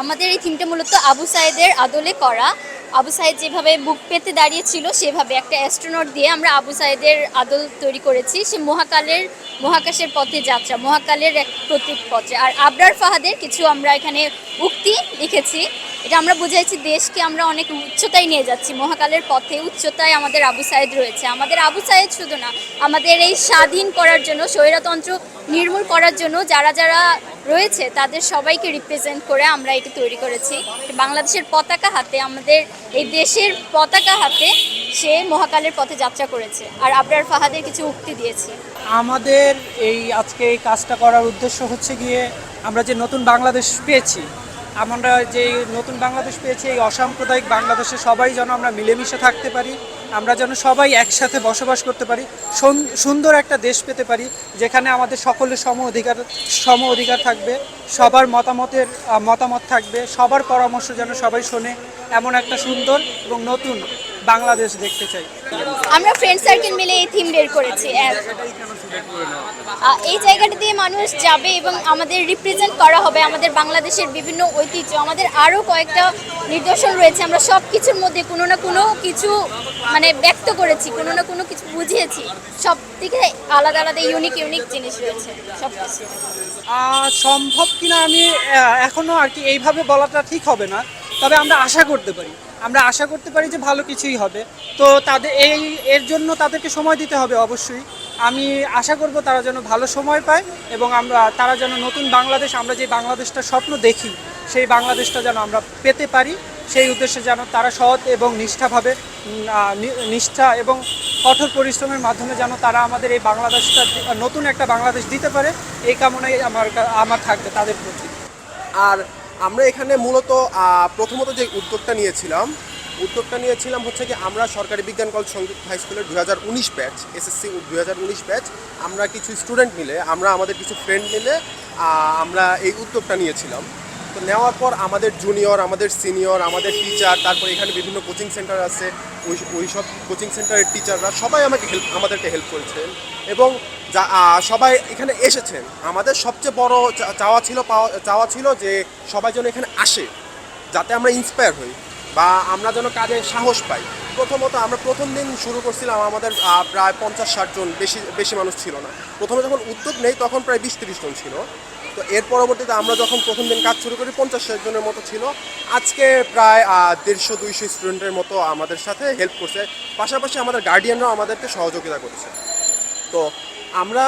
আমাদের এই থিমটা মূলত আবু সাইদের আদলে করা। আবু সাইদ যেভাবে বুক পেতে দাঁড়িয়েছিল, সেভাবে একটা অ্যাস্ট্রোনট দিয়ে আমরা আবু সাইদের আদল তৈরি করেছি। সে মহাকালের, মহাকাশের পথে যাত্রা, মহাকালের এক প্রতীক পথে। আর আবরার ফাহাদের কিছু আমরা এখানে উক্তি লিখেছি। এটা আমরা বুঝাইছি, দেশকে আমরা অনেক উচ্চতায় নিয়ে যাচ্ছি। মহাকালের পথে উচ্চতায় আমাদের আবু সাইদ রয়েছে। আমাদের আবু সাইদ শুধু না, আমাদের এই স্বাধীন করার জন্য, স্বৈরতন্ত্র নির্মূল করার জন্য, যারা যারা রয়েছে, তাদের সবাইকে রিপ্রেজেন্ট করে আমরা এটি তৈরি করেছি। বাংলাদেশের পতাকা হাতে, আমাদের এই দেশের পতাকা হাতে সে মহাকালের পথে যাত্রা করেছে। আর আবরার ফাহাদের কিছু উক্তি দিয়েছি। আমাদের এই আজকে এই কাজটা করার উদ্দেশ্য হচ্ছে গিয়ে আমরা যে নতুন বাংলাদেশ পেয়েছি, আমরা যে নতুন বাংলাদেশ পেয়েছি, এই অসাম্প্রদায়িক বাংলাদেশে সবাই যেন আমরা মিলেমিশে থাকতে পারি। আমরা যেন সবাই একসাথে বসবাস করতে পারি সুন্দর একটা দেশ পেতে পারি, যেখানে আমাদের সকলের সম অধিকার সম অধিকার থাকবে, সবার মতামতের মতামত থাকবে, সবার পরামর্শ যেন সবাই শোনে, এমন একটা সুন্দর এবং নতুন বাংলাদেশ দেখতে চাই। আমরা ফ্রেন্ড সার্কেল মিলে এই থিম বের করেছি। এই জায়গাটা দিয়ে মানুষ যাবে এবং আমাদের রিপ্রেজেন্ট করা হবে আমাদের বাংলাদেশের বিভিন্ন ঐতিহ্য। আমাদের আরও কয়েকটা নিদর্শন রয়েছে আমরা সব কিছুর মধ্যে কোনো না কোনো কিছু মানে ব্যক্ত করেছি কোনো না কোনো কিছু বুঝিয়েছি। সব থেকে আলাদা আলাদা ইউনিক ইউনিক জিনিস রয়েছে সব কিছু সম্ভব কিনা আমি এখনও আর কি এইভাবে বলাটা ঠিক হবে না তবে আমরা আশা করতে পারি। আমরা আশা করতে পারি যে ভালো কিছুই হবে। তো তাদের এই, এর জন্য তাদেরকে সময় দিতে হবে অবশ্যই। আমি আশা করব তারা যেন ভালো সময় পায় এবং আমরা, তারা যেন নতুন বাংলাদেশ, আমরা যে বাংলাদেশটা স্বপ্ন দেখি, সেই বাংলাদেশটা যেন আমরা পেতে পারি। সেই উদ্দেশ্যে যেন তারা সৎ এবং নিষ্ঠাভাবে নিষ্ঠা এবং কঠোর পরিশ্রমের মাধ্যমে যেন তারা আমাদের এই বাংলাদেশটা, নতুন একটা বাংলাদেশ দিতে পারে, এই কামনাই আমার আমার থাকবে তাদের প্রতি। আর আমরা এখানে মূলত প্রথমত যে উদ্যোগটা নিয়েছিলাম উদ্যোগটা নিয়েছিলাম হচ্ছে কি আমরা সরকারি বিজ্ঞান কলেজ সংযুক্ত হাই স্কুলের দুই হাজার উনিশ ব্যাচ এসএসসি দুই হাজার উনিশ ব্যাচ, আমরা কিছু স্টুডেন্ট মিলে, আমরা আমাদের কিছু ফ্রেন্ড মিলে আমরা এই উদ্যোগটা নিয়েছিলাম। তো নেওয়ার পর আমাদের জুনিয়র আমাদের সিনিয়র আমাদের টিচার তারপর এখানে বিভিন্ন কোচিং সেন্টার আছে। ওই ওই সব কোচিং সেন্টারের টিচাররা সবাই আমাকে হেল্প আমাদেরকে হেল্প করেছেন এবং যা সবাই এখানে এসেছেন। আমাদের সবচেয়ে বড় চাওয়া ছিল পাওয়া চাওয়া ছিল যে সবাই যেন এখানে আসে, যাতে আমরা ইন্সপায়ার হই বা আমরা যেন কাজে সাহস পাই। প্রথমত আমরা প্রথম দিন শুরু করছিলাম, আমাদের প্রায় পঞ্চাশ ষাট জন, বেশি বেশি মানুষ ছিল না। প্রথমে যখন উদ্যোগ নেই, তখন প্রায় বিশ তিরিশ জন ছিল। তো এর পরবর্তীতে আমরা যখন প্রথম দিন কাজ শুরু করি, পঞ্চাশ জনের মতো ছিল। আজকে প্রায় দেড়শো, দুইশো স্টুডেন্টের মতো আমাদের সাথে হেল্প করছে। পাশাপাশি আমাদের গার্ডিয়ানরাও আমাদেরকে সহযোগিতা করেছে। তো আমরা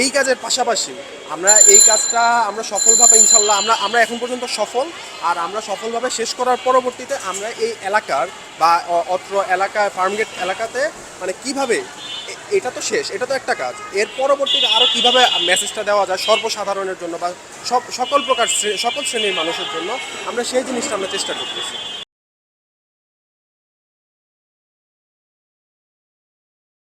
এই কাজের পাশাপাশি আমরা এই কাজটা আমরা সফলভাবে, ইনশাল্লাহ আমরা আমরা এখন পর্যন্ত সফল। আর আমরা সফলভাবে শেষ করার পরবর্তীতে আমরা এই এলাকার বা অত্র এলাকায় ফার্মগেট এলাকাতে মানে কীভাবে এটা তো শেষ, এটা তো একটা কাজ। এর পরবর্তীতে আরও কীভাবে মেসেজটা দেওয়া যায় সর্বসাধারণের জন্য বা সব, সকল প্রকার সকল শ্রেণির মানুষের জন্য আমরা সেই জিনিসটা আমরা চেষ্টা করতেছি।